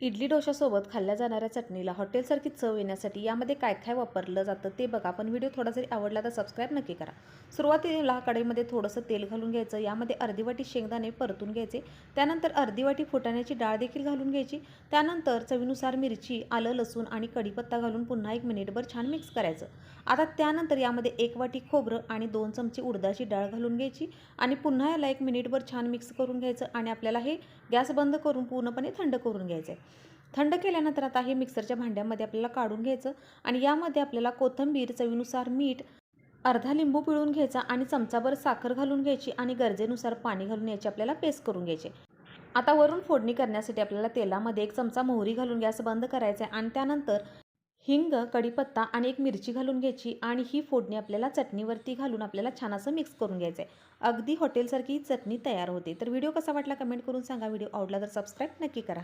इडली डोशासोबत खाल्ल्या जाणाऱ्या चटणीला हॉटेलसारखी चव येण्यासाठी यामध्ये काय काय वापरलं जातं ते बघा. पण व्हिडिओ थोडा जरी आवडला तर सबस्क्राईब नक्की करा. सुरुवातीला कढईमध्ये थोडंसं तेल घालून घ्यायचं. यामध्ये अर्धी वाटी शेंगदाणे परतून घ्यायचे. त्यानंतर अर्धी वाटी फुटाण्याची डाळ देखील घालून घ्यायची. त्यानंतर चवीनुसार मिरची आलं लसूण आणि कढीपत्ता घालून पुन्हा एक मिनिटभर छान मिक्स करायचं. आता त्यानंतर यामध्ये एक वाटी खोबरं आणि दोन चमचे उडदाची डाळ घालून घ्यायची आणि पुन्हा याला एक मिनिटभर छान मिक्स करून घ्यायचं आणि आपल्याला हे गॅस बंद करून पूर्णपणे थंड करून घ्यायचं आहे थंड केल्यानंतर आता हे मिक्सरच्या भांड्यामध्ये आपल्याला काढून घ्यायचं आणि यामध्ये आपल्याला कोथिंबीर चवीनुसार मीठ अर्धा लिंबू पिळून घ्यायचा आणि चमचाभर साखर घालून घ्यायची आणि गरजेनुसार पाणी घालून याची आपल्याला पेस्ट करून घ्यायची. आता वरून फोडणी करण्यासाठी आपल्याला तेलामध्ये एक चमचा मोहरी घालून गॅस बंद करायचा आहे आणि त्यानंतर हिंग कढीपत्ता आणि एक मिरची घालून घ्यायची आणि ही फोडणी आपल्याला चटणीवरती घालून आपल्याला छान असं मिक्स करून घ्यायचं आहे. अगदी हॉटेलसारखी ही चटणी तयार होते. तर व्हिडिओ कसा वाटला कमेंट करून सांगा. व्हिडिओ आवडला तर सबस्क्राईब नक्की करा.